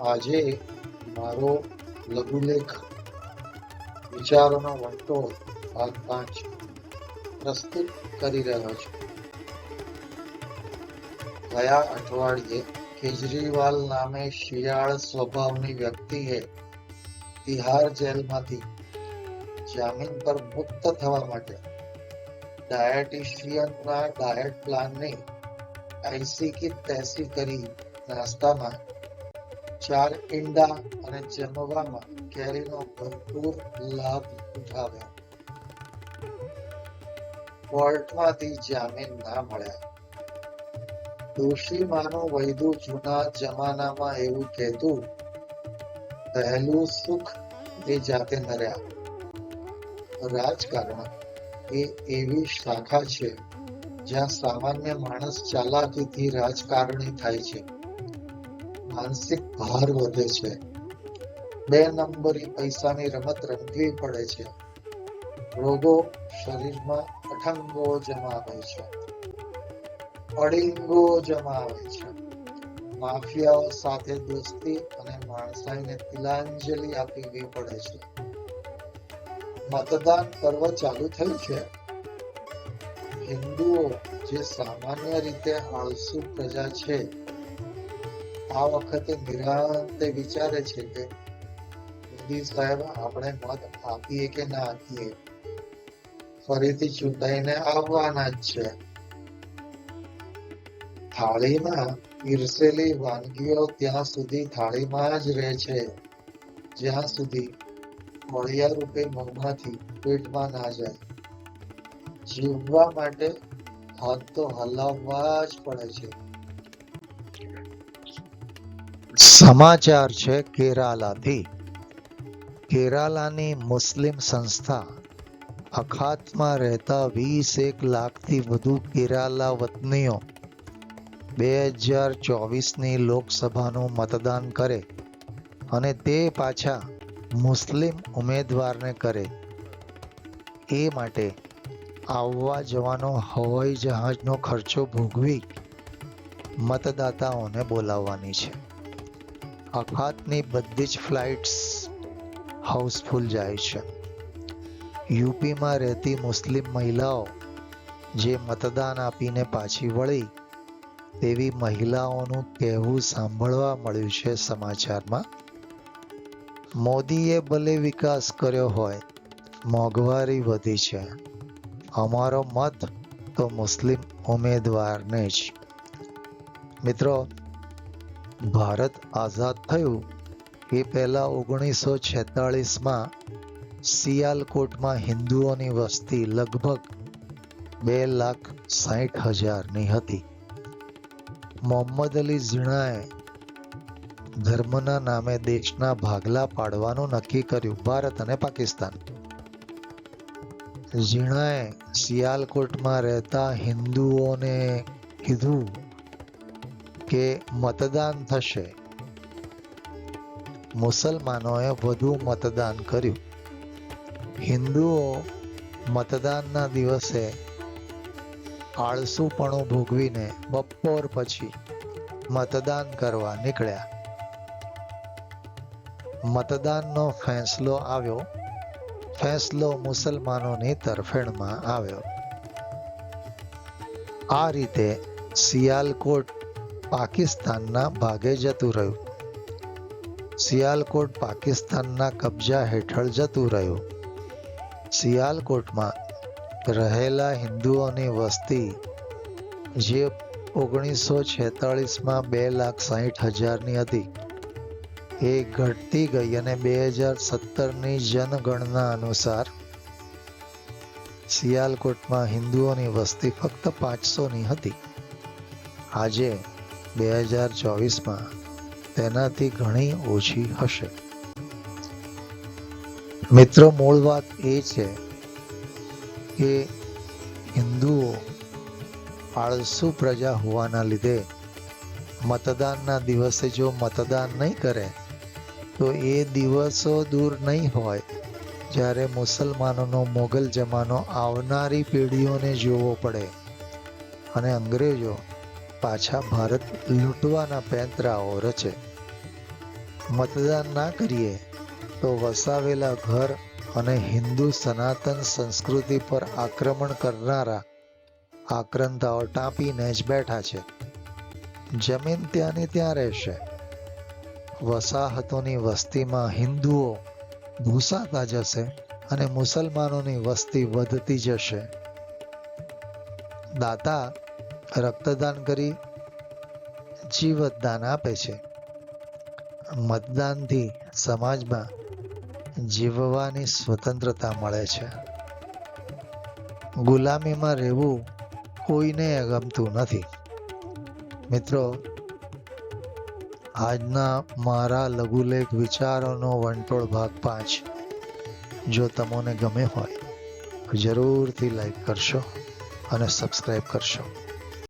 આજે મારો લઘુલેખ વિચારોનો વંટોળ ભાગ પાંચ પ્રસ્તુત કરી રહ્યો છું. ગયા અઠવાડિયે કેજરીવાલ નામે શિયાળ સ્વભાવની વ્યક્તિએ તિહાર જેલમાંથી જામીન પર મુક્ત થવા માટે ડાયટિશિયનના ડાયટ પ્લાનની એસી કી તેસી કરી નાસ્તામાં ચાર ઈંડા અને જમવામાં કેરીનો ભરપૂર લાભ ઉઠાવ્યો. કોર્ટમાંથી જામીન ના મળ્યા. દોશીમાનું વૈદુ જૂના જમાનામાં એવું કહેતું, પહેલું સુખ એ જાતે નર્યા. રાજકારણ એ એવી શાખા છે જ્યાં સામાન્ય માણસ ચાલાકીથી રાજકારણી થાય છે. માનસિક ભાર વધે છે. બે નંબરી પૈસાની રમત રમવી પડે છે. રોગો શરીરમાં અઠંગો જમાવે છે. અડિંગો જમાવે છે. માફિયાઓ સાથે દોસ્તી અને માણસાઈને તિલાંજલિ આપવી પડે છે. મતદાન પર્વ ચાલુ થયું છે. હિન્દુઓ જે સામાન્ય રીતે આળસુ પ્રજા છે આ વખતે નિરાંતે વિચારે છે કે મોદી સાહેબ, આપણે મત આપીએ કે ના આપીએ? ફરીથી ચૂંટાઈને આવવાના જ છે. થાળીમાં પીરસેલી વાનગીઓ ત્યાં સુધી થાળીમાં જ રહે છે. જ્યાં સુધી મળિયા રૂપે મોંમાંથી પેટમાં ના જાય. જીવવા માટે હાથ તો હલાવવા જ પડે છે. સમાચાર છે કેરાલાથી. કેરાલાની મુસ્લિમ સંસ્થા અખાતમાં રહેતા વીસ એક લાખથી વધુ કેરાલા વતનીઓ બે હજાર ચોવીસની લોકસભાનું મતદાન કરે અને તે પાછા મુસ્લિમ ઉમેદવારને કરે. એ માટે આવવા જવાનો હવાઈ જહાજનો ખર્ચો ભોગવી મતદાતાઓને બોલાવવાની છે. અખાતની બધી જ ફ્લાઇટ્સ હાઉસફુલ જાય છે. યુપીમાં રહેતી મુસ્લિમ મહિલાઓ જે મતદાન આપીને પાછી વળી તેવી મહિલાઓનું કહેવું સાંભળવા મળ્યું છે સમાચારમાં. મોદીએ ભલે વિકાસ કર્યો હોય, મોંઘવારી વધી છે. અમારો મત તો મુસ્લિમ ઉમેદવારને જ. મિત્રો ભારત આઝાદ થયું એ પહેલાં ઓગણીસો છેતાળીસમાં સિયાલકોટમાં હિન્દુઓની વસ્તી લગભગ બે લાખ સાઠ હજારની હતી. મોહમ્મદ અલી ઝીણાએ ધર્મના નામે દેશના ભાગલા પાડવાનું નક્કી કર્યું ભારત અને પાકિસ્તાન. ઝીણાએ સિયાલકોટમાં રહેતા હિન્દુઓને કીધું કે મતદાન થશે. મુસલમાનોએ વધુ મતદાન કર્યું. હિન્દુઓ મતદાનના દિવસે આળસુપણું ભોગવીને બપોર પછી મતદાન કરવા નીકળ્યા. મતદાનનો ફેંસલો આવ્યો. ફેંસલો મુસલમાનોની તરફેણમાં આવ્યો. આ રીતે સિયાલકોટ પાકિસ્તાનના ભાગે જતું રહ્યું. સિયાલકોટ પાકિસ્તાનના કબજા હેઠળ જતું રહ્યું. સિયાલકોટમાં રહેલા હિન્દુઓની વસ્તી જે ઓગણીસો છેતાળીસમાં બે લાખ સાહીઠ હજારની હતી. એ ઘટતી ગઈ અને બે હજાર સત્તરની જનગણના અનુસાર સિયાલકોટમાં હિન્દુઓની વસ્તી ફક્ત પાંચસોની હતી. આજે બે હજાર ચોવીસમાં તેનાથી ઘણી ઓછી હશે. મિત્રો, મૂળ વાત એ છે કે હિન્દુઓ આળસુ પ્રજા હોવાના લીધે મતદાનના દિવસે જો મતદાન નહીં કરે, તો એ દિવસો દૂર નહીં હોય જ્યારે મુસલમાનોનો મોગલ જમાનો આવનારી પેઢીઓને જોવો પડે. અને અંગ્રેજો પાછા ભારત લૂંટવાના પેંતરાઓ રચે. મતદાન ના કરીએ તો વસાવેલા ઘર અને હિન્દુ સનાતન સંસ્કૃતિ પર આક્રમણ કરનારા આક્રંતાઓ ટાંપીને જ બેઠા છે. જમીન ત્યાંની ત્યાં રહેશે. વસાહતોની વસ્તીમાં હિન્દુઓ ભૂસાતા જશે અને મુસલમાનોની વસ્તી વધતી જશે. દાતા રક્તદાન કરી જીવતદાન આપે છે. મતદાનથી સમાજમાં જીવવાની સ્વતંત્રતા મળે છે. ગુલામીમાં રહેવું કોઈને ગમતું નથી. મિત્રો, આજના મારા લઘુલેખ વિચારોનો વંટોળ ભાગ પાંચ. જો તમને ગમે હોય, જરૂરથી લાઈક કરશો અને સબસ્ક્રાઈબ કરશો.